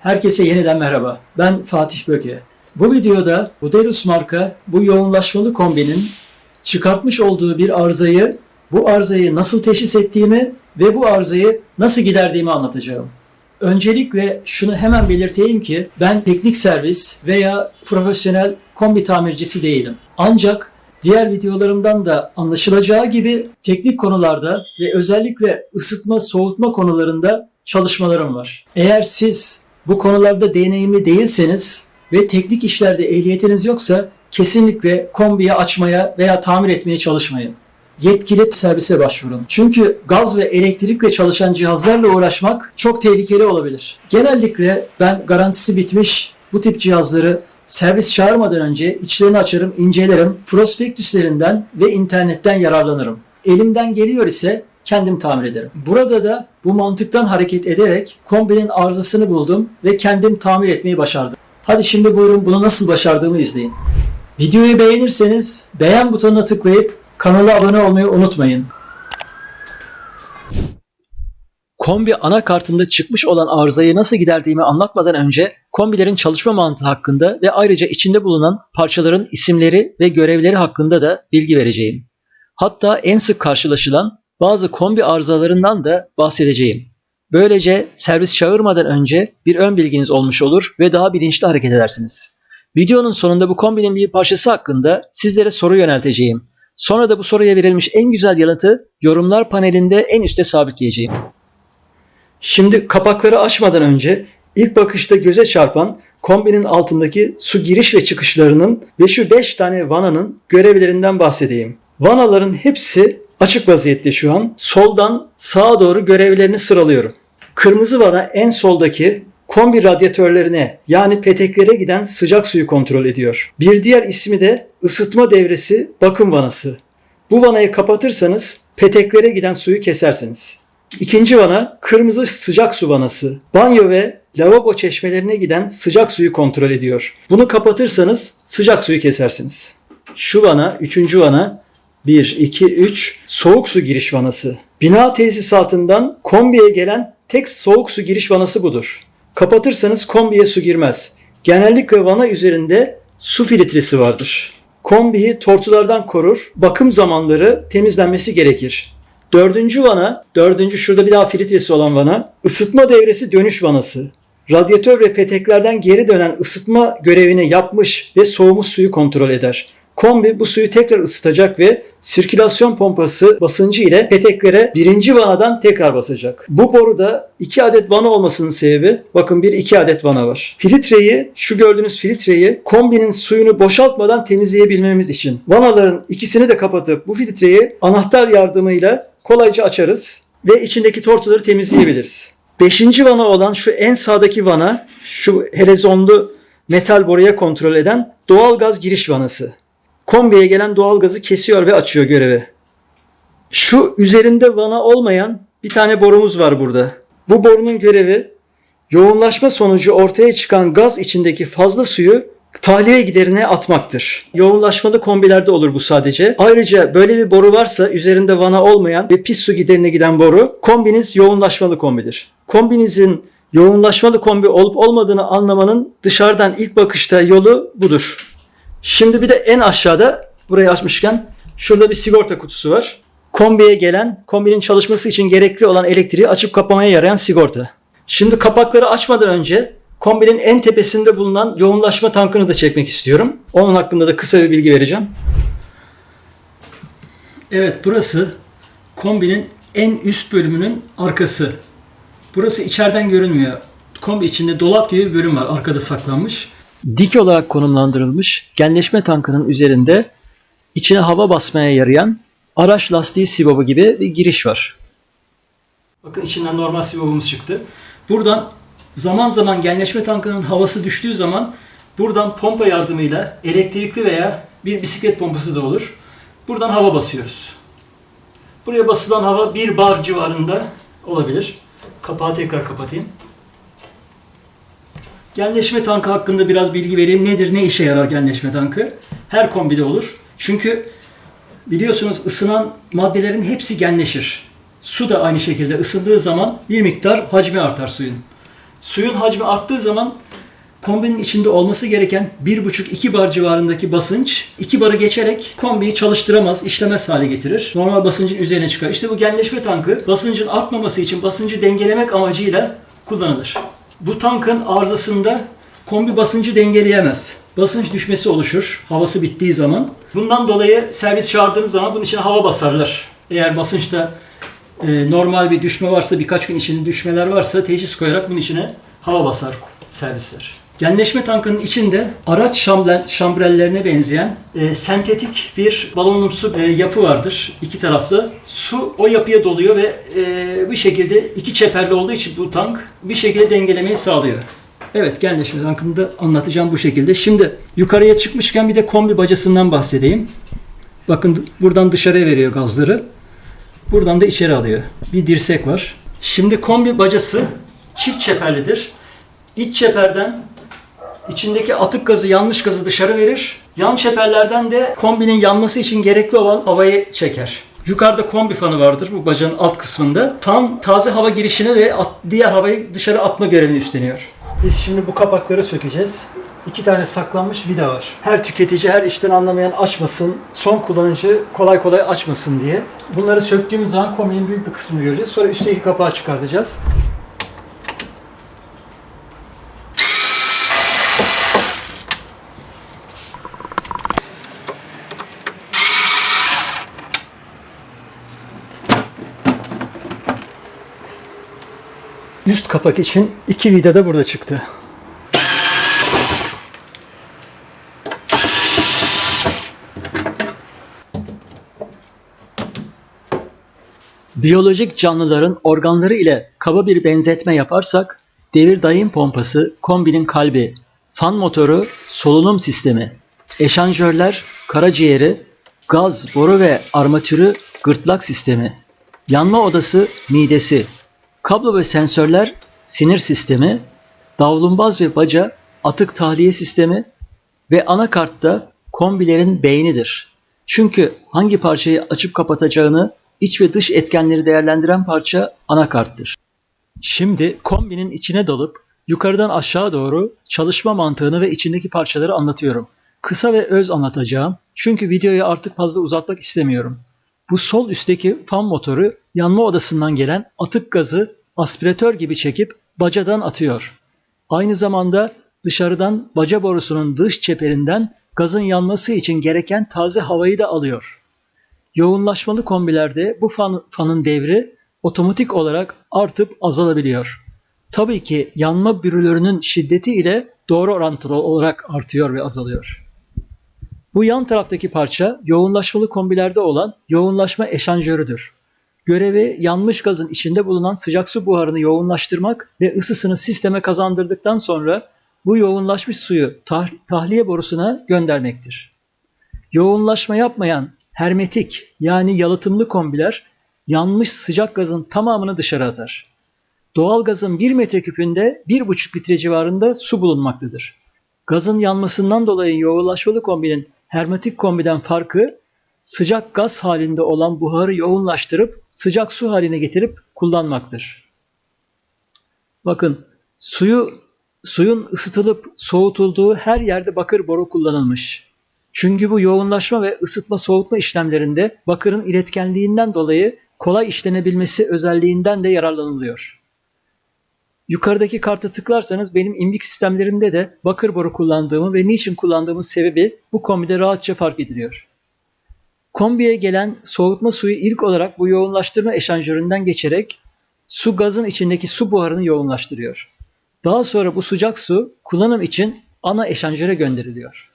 Herkese yeniden merhaba. Ben Fatih Böke. Bu videoda Buderus marka bu yoğunlaşmalı kombinin çıkartmış olduğu bir arızayı, bu arızayı nasıl teşhis ettiğimi ve bu arızayı nasıl giderdiğimi anlatacağım. Öncelikle şunu hemen belirteyim ki ben teknik servis veya profesyonel kombi tamircisi değilim. Ancak diğer videolarımdan da anlaşılacağı gibi teknik konularda ve özellikle ısıtma soğutma konularında çalışmalarım var. Eğer siz bu konularda deneyimli değilseniz ve teknik işlerde ehliyetiniz yoksa kesinlikle kombiyi açmaya veya tamir etmeye çalışmayın. Yetkili servise başvurun. Çünkü gaz ve elektrikle çalışan cihazlarla uğraşmak çok tehlikeli olabilir. Genellikle ben garantisi bitmiş bu tip cihazları servis çağırmadan önce içlerini açarım, incelerim, prospektüslerinden ve internetten yararlanırım. Elimden geliyor ise kendim tamir ederim. Burada da bu mantıktan hareket ederek kombinin arızasını buldum ve kendim tamir etmeyi başardım. Hadi şimdi buyurun bunu nasıl başardığımı izleyin. Videoyu beğenirseniz beğen butonuna tıklayıp kanala abone olmayı unutmayın. Kombi anakartında çıkmış olan arızayı nasıl giderdiğimi anlatmadan önce kombilerin çalışma mantığı hakkında ve ayrıca içinde bulunan parçaların isimleri ve görevleri hakkında da bilgi vereceğim. Hatta en sık karşılaşılan bazı kombi arızalarından da bahsedeceğim. Böylece servis çağırmadan önce bir ön bilginiz olmuş olur ve daha bilinçli hareket edersiniz. Videonun sonunda bu kombinin bir parçası hakkında sizlere soru yönelteceğim. Sonra da bu soruya verilmiş en güzel yanıtı yorumlar panelinde en üste sabitleyeceğim. Şimdi kapakları açmadan önce ilk bakışta göze çarpan kombinin altındaki su giriş ve çıkışlarının ve şu 5 tane vananın görevlerinden bahsedeyim. Vanaların hepsi açık vaziyette şu an. Soldan sağa doğru görevlerini sıralıyorum. Kırmızı vana en soldaki kombi radyatörlerine yani peteklere giden sıcak suyu kontrol ediyor. Bir diğer ismi de ısıtma devresi bakım vanası. Bu vanayı kapatırsanız peteklere giden suyu kesersiniz. İkinci vana kırmızı sıcak su vanası. Banyo ve lavabo çeşmelerine giden sıcak suyu kontrol ediyor. Bunu kapatırsanız sıcak suyu kesersiniz. Şu vana, üçüncü vana 1, 2, 3 soğuk su giriş vanası. Bina tesisatından kombiye gelen tek soğuk su giriş vanası budur. Kapatırsanız kombiye su girmez. Genellikle vana üzerinde su filtresi vardır. Kombiyi tortulardan korur, bakım zamanları temizlenmesi gerekir. Dördüncü vana, dördüncü şurada bir daha filtresi olan vana, ısıtma devresi dönüş vanası. Radyatör ve peteklerden geri dönen ısıtma görevini yapmış ve soğumuş suyu kontrol eder. Kombi bu suyu tekrar ısıtacak ve sirkülasyon pompası basıncı ile peteklere birinci vanadan tekrar basacak. Bu boruda iki adet vana olmasının sebebi bakın bir iki adet vana var. Filtreyi şu gördüğünüz filtreyi kombinin suyunu boşaltmadan temizleyebilmemiz için vanaların ikisini de kapatıp bu filtreyi anahtar yardımıyla kolayca açarız ve içindeki tortuları temizleyebiliriz. Beşinci vana olan şu en sağdaki vana şu helezonlu metal boruya kontrol eden doğal gaz giriş vanası. Kombiye gelen doğal gazı kesiyor ve açıyor görevi. Şu üzerinde vana olmayan bir tane borumuz var burada. Bu borunun görevi yoğunlaşma sonucu ortaya çıkan gaz içindeki fazla suyu tahliye giderine atmaktır. Yoğunlaşmalı kombilerde olur bu sadece. Ayrıca böyle bir boru varsa üzerinde vana olmayan ve pis su giderine giden boru kombiniz yoğunlaşmalı kombidir. Kombinizin yoğunlaşmalı kombi olup olmadığını anlamanın dışarıdan ilk bakışta yolu budur. Şimdi bir de en aşağıda burayı açmışken şurada bir sigorta kutusu var. Kombiye gelen, kombinin çalışması için gerekli olan elektriği açıp kapamaya yarayan sigorta. Şimdi kapakları açmadan önce kombinin en tepesinde bulunan yoğunlaşma tankını da çekmek istiyorum. Onun hakkında da kısa bir bilgi vereceğim. Evet burası kombinin en üst bölümünün arkası. Burası içeriden görünmüyor. Kombi içinde dolap gibi bir bölüm var arkada saklanmış. Dik olarak konumlandırılmış genleşme tankının üzerinde içine hava basmaya yarayan araç lastiği sibabı gibi bir giriş var. Bakın içinden normal sibabımız çıktı. Buradan zaman zaman genleşme tankının havası düştüğü zaman buradan pompa yardımıyla elektrikli veya bir bisiklet pompası da olur. Buradan hava basıyoruz. Buraya basılan hava 1 bar civarında olabilir. Kapağı tekrar kapatayım. Genleşme tankı hakkında biraz bilgi vereyim. Nedir, ne işe yarar genleşme tankı? Her kombide olur. Çünkü biliyorsunuz ısınan maddelerin hepsi genleşir. Su da aynı şekilde ısındığı zaman bir miktar hacmi artar suyun. Suyun hacmi arttığı zaman kombinin içinde olması gereken 1,5-2 bar civarındaki basınç 2 barı geçerek kombiyi çalıştıramaz, işlemez hale getirir. Normal basıncın üzerine çıkar. İşte bu genleşme tankı basıncın artmaması için basıncı dengelemek amacıyla kullanılır. Bu tankın arızasında kombi basıncı dengeleyemez. Basınç düşmesi oluşur havası bittiği zaman. Bundan dolayı servis çağırdığınız zaman bunun içine hava basarlar. Eğer basınçta e, normal bir düşme varsa birkaç gün içinde düşmeler varsa teşhis koyarak bunun içine hava basar servisler. Genleşme tankının içinde araç şambrel, şambrellerine benzeyen e, sentetik bir balonumsu e, yapı vardır. iki taraflı. Su o yapıya doluyor ve e, bir şekilde iki çeperli olduğu için bu tank bir şekilde dengelemeyi sağlıyor. Evet genleşme tankını da anlatacağım bu şekilde. Şimdi yukarıya çıkmışken bir de kombi bacasından bahsedeyim. Bakın buradan dışarıya veriyor gazları. Buradan da içeri alıyor. Bir dirsek var. Şimdi kombi bacası çift çeperlidir. İç çeperden içindeki atık gazı, yanmış gazı dışarı verir. Yan çeperlerden de kombinin yanması için gerekli olan havayı çeker. Yukarıda kombi fanı vardır bu bacanın alt kısmında. Tam taze hava girişine ve at- diğer havayı dışarı atma görevini üstleniyor. Biz şimdi bu kapakları sökeceğiz. İki tane saklanmış vida var. Her tüketici, her işten anlamayan açmasın, son kullanıcı kolay kolay açmasın diye. Bunları söktüğümüz zaman kombinin büyük bir kısmını göreceğiz. Sonra üstteki kapağı çıkartacağız. Kapak için iki vida da burada çıktı. Biyolojik canlıların organları ile kaba bir benzetme yaparsak, devir dayım pompası kombinin kalbi, fan motoru solunum sistemi, eşanjörler karaciğeri, gaz, boru ve armatürü gırtlak sistemi, yanma odası midesi, kablo ve sensörler sinir sistemi, davlumbaz ve baca atık tahliye sistemi ve anakartta kombilerin beynidir. Çünkü hangi parçayı açıp kapatacağını iç ve dış etkenleri değerlendiren parça anakarttır. Şimdi kombinin içine dalıp yukarıdan aşağı doğru çalışma mantığını ve içindeki parçaları anlatıyorum. Kısa ve öz anlatacağım çünkü videoyu artık fazla uzatmak istemiyorum. Bu sol üstteki fan motoru yanma odasından gelen atık gazı aspiratör gibi çekip bacadan atıyor. Aynı zamanda dışarıdan baca borusunun dış çeperinden gazın yanması için gereken taze havayı da alıyor. Yoğunlaşmalı kombilerde bu fan, fanın devri otomatik olarak artıp azalabiliyor. Tabii ki yanma bürülörünün şiddeti ile doğru orantılı olarak artıyor ve azalıyor. Bu yan taraftaki parça yoğunlaşmalı kombilerde olan yoğunlaşma eşanjörüdür. Görevi yanmış gazın içinde bulunan sıcak su buharını yoğunlaştırmak ve ısısını sisteme kazandırdıktan sonra bu yoğunlaşmış suyu tah- tahliye borusuna göndermektir. Yoğunlaşma yapmayan hermetik yani yalıtımlı kombiler yanmış sıcak gazın tamamını dışarı atar. Doğal gazın 1 metreküpünde 1,5 litre civarında su bulunmaktadır. Gazın yanmasından dolayı yoğunlaşmalı kombinin hermetik kombiden farkı sıcak gaz halinde olan buharı yoğunlaştırıp sıcak su haline getirip kullanmaktır. Bakın suyu suyun ısıtılıp soğutulduğu her yerde bakır boru kullanılmış. Çünkü bu yoğunlaşma ve ısıtma soğutma işlemlerinde bakırın iletkenliğinden dolayı kolay işlenebilmesi özelliğinden de yararlanılıyor. Yukarıdaki kartı tıklarsanız benim imbik sistemlerimde de bakır boru kullandığımı ve niçin kullandığımın sebebi bu kombide rahatça fark ediliyor. Kombiye gelen soğutma suyu ilk olarak bu yoğunlaştırma eşanjöründen geçerek su gazın içindeki su buharını yoğunlaştırıyor. Daha sonra bu sıcak su kullanım için ana eşanjöre gönderiliyor.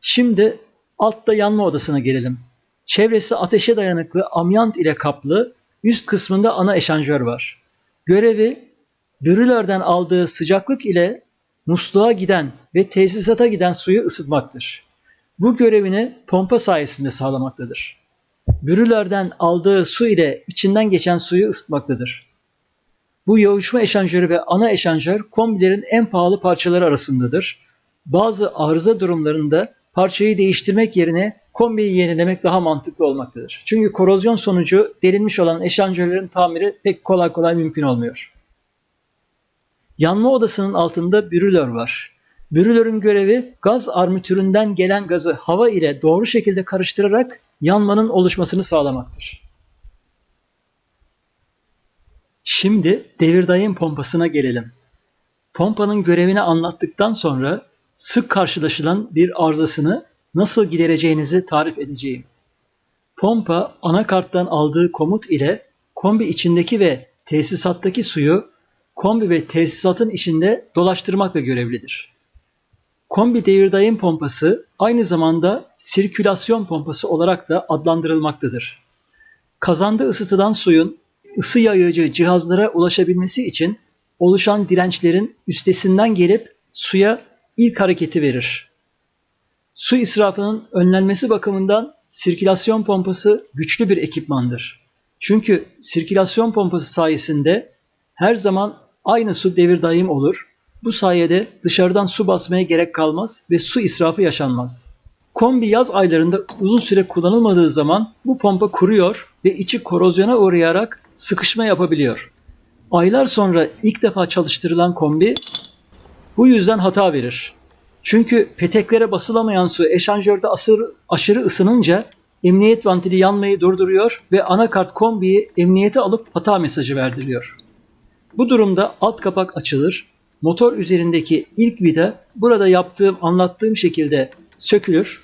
Şimdi altta yanma odasına gelelim. Çevresi ateşe dayanıklı amyant ile kaplı, üst kısmında ana eşanjör var. Görevi brülörden aldığı sıcaklık ile musluğa giden ve tesisata giden suyu ısıtmaktır. Bu görevini pompa sayesinde sağlamaktadır. Brülörden aldığı su ile içinden geçen suyu ısıtmaktadır. Bu yoğuşma eşanjörü ve ana eşanjör kombilerin en pahalı parçaları arasındadır. Bazı arıza durumlarında parçayı değiştirmek yerine kombiyi yenilemek daha mantıklı olmaktadır. Çünkü korozyon sonucu delinmiş olan eşanjörlerin tamiri pek kolay kolay mümkün olmuyor. Yanma odasının altında brülör var. Brülörün görevi gaz armatüründen gelen gazı hava ile doğru şekilde karıştırarak yanmanın oluşmasını sağlamaktır. Şimdi devir daim pompasına gelelim. Pompanın görevini anlattıktan sonra sık karşılaşılan bir arızasını nasıl gidereceğinizi tarif edeceğim. Pompa anakarttan aldığı komut ile kombi içindeki ve tesisattaki suyu kombi ve tesisatın içinde dolaştırmakla görevlidir. Kombi devir daim pompası aynı zamanda sirkülasyon pompası olarak da adlandırılmaktadır. Kazanda ısıtılan suyun ısı yayıcı cihazlara ulaşabilmesi için oluşan dirençlerin üstesinden gelip suya ilk hareketi verir. Su israfının önlenmesi bakımından sirkülasyon pompası güçlü bir ekipmandır. Çünkü sirkülasyon pompası sayesinde her zaman aynı su devir daim olur. Bu sayede dışarıdan su basmaya gerek kalmaz ve su israfı yaşanmaz. Kombi yaz aylarında uzun süre kullanılmadığı zaman bu pompa kuruyor ve içi korozyona uğrayarak sıkışma yapabiliyor. Aylar sonra ilk defa çalıştırılan kombi bu yüzden hata verir. Çünkü peteklere basılamayan su eşanjörde asır, aşırı ısınınca emniyet vantili yanmayı durduruyor ve anakart kombiyi emniyete alıp hata mesajı verdiriyor. Bu durumda alt kapak açılır, motor üzerindeki ilk vida burada yaptığım anlattığım şekilde sökülür.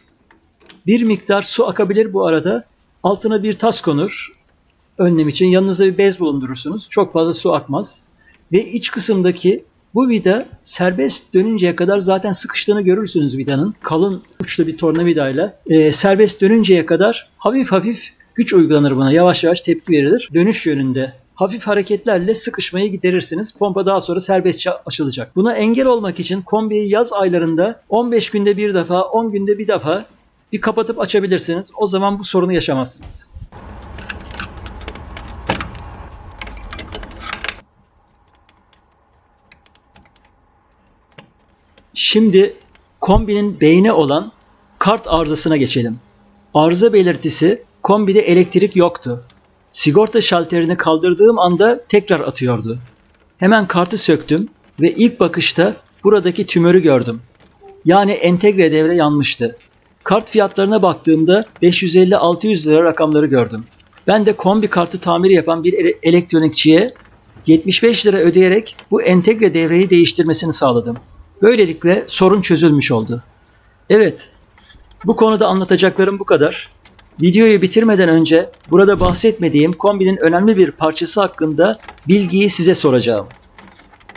Bir miktar su akabilir bu arada. Altına bir tas konur. Önlem için yanınızda bir bez bulundurursunuz. Çok fazla su akmaz. Ve iç kısımdaki bu vida serbest dönünceye kadar zaten sıkıştığını görürsünüz vidanın. Kalın uçlu bir tornavidayla e, serbest dönünceye kadar hafif hafif güç uygulanır buna. Yavaş yavaş tepki verilir. Dönüş yönünde hafif hareketlerle sıkışmayı giderirsiniz. Pompa daha sonra serbestçe açılacak. Buna engel olmak için kombiyi yaz aylarında 15 günde bir defa, 10 günde bir defa bir kapatıp açabilirsiniz. O zaman bu sorunu yaşamazsınız. Şimdi kombinin beyni olan kart arızasına geçelim. Arıza belirtisi kombide elektrik yoktu. Sigorta şalterini kaldırdığım anda tekrar atıyordu. Hemen kartı söktüm ve ilk bakışta buradaki tümörü gördüm. Yani entegre devre yanmıştı. Kart fiyatlarına baktığımda 550-600 lira rakamları gördüm. Ben de kombi kartı tamiri yapan bir ele- elektronikçiye 75 lira ödeyerek bu entegre devreyi değiştirmesini sağladım. Böylelikle sorun çözülmüş oldu. Evet, bu konuda anlatacaklarım bu kadar. Videoyu bitirmeden önce burada bahsetmediğim kombinin önemli bir parçası hakkında bilgiyi size soracağım.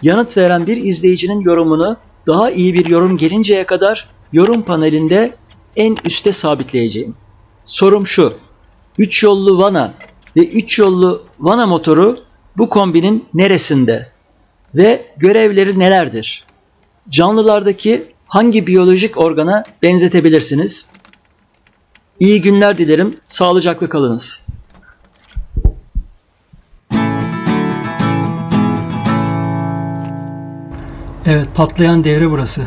Yanıt veren bir izleyicinin yorumunu daha iyi bir yorum gelinceye kadar yorum panelinde en üste sabitleyeceğim. Sorum şu. 3 yollu vana ve 3 yollu vana motoru bu kombinin neresinde ve görevleri nelerdir? Canlılardaki hangi biyolojik organa benzetebilirsiniz? İyi günler dilerim. Sağlıcakla kalınız. Evet, patlayan devre burası.